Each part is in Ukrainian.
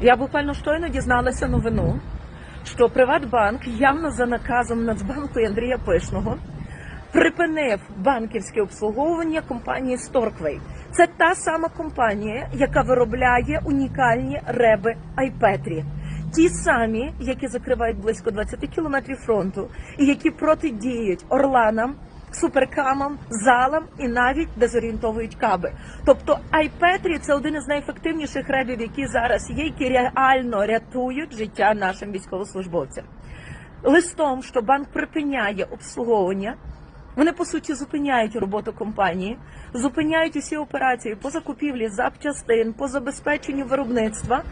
Я буквально щойно дізналася новину, що Приватбанк явно за наказом Нацбанку і Андрія Пишного припинив банківське обслуговування компанії Storkway. Це та сама компанія, яка виробляє унікальні реби Айпетрі. Ті самі, які закривають близько 20 кілометрів фронту, і які протидіють орланам, суперкамам, залам і навіть дезорієнтовують каби. Тобто Айпетрі це один із найефективніших ребів, які зараз є, які реально рятують життя нашим військовослужбовцям. Листом, що банк припиняє обслуговування, вони по суті зупиняють роботу компанії, зупиняють усі операції по закупівлі запчастин, по забезпеченню виробництва.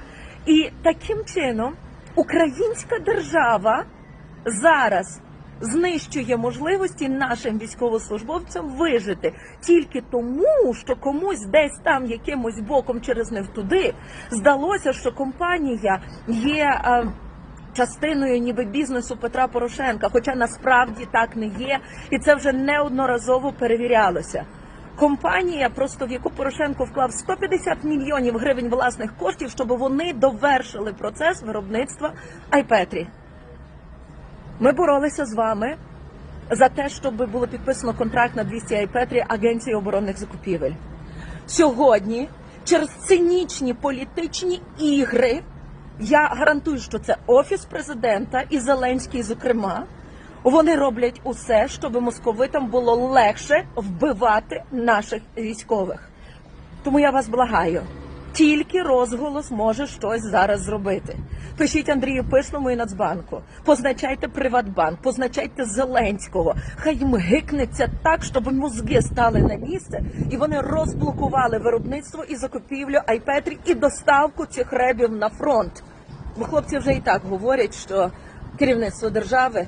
І таким чином українська держава зараз знищує можливості нашим військовослужбовцям вижити тільки тому, що комусь десь там якимось боком через не туди здалося, що компанія є. е, частиною ніби бізнесу Петра Порошенка, хоча насправді так не є, і це вже неодноразово перевірялося. Компанія, просто в яку Порошенко вклав 150 мільйонів гривень власних коштів, щоб вони довершили процес виробництва Айпетрі. Ми боролися з вами за те, щоб було підписано контракт на 200 Айпетрі Агенції оборонних закупівель. Сьогодні, через цинічні політичні ігри, я гарантую, що це офіс президента і Зеленський, зокрема. Вони роблять усе, щоб московитам було легше вбивати наших військових. Тому я вас благаю. Тільки розголос може щось зараз зробити. Пишіть Андрію Пишному і Нацбанку, позначайте Приватбанк, позначайте Зеленського. Хай їм гикнеться так, щоб мозги стали на місце, і вони розблокували виробництво і закупівлю Айпетрі і доставку цих ребів на фронт. Бо хлопці вже і так говорять, що керівництво держави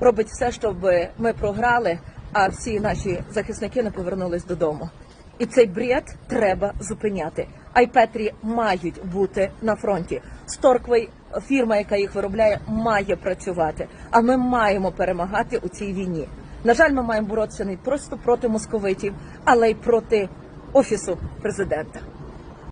робить все, щоб ми програли, а всі наші захисники не повернулись додому. І цей бред треба зупиняти. Айпетрі мають бути на фронті. Сторквей, фірма, яка їх виробляє, має працювати. А ми маємо перемагати у цій війні. На жаль, ми маємо боротися не просто проти московитів, але й проти офісу президента.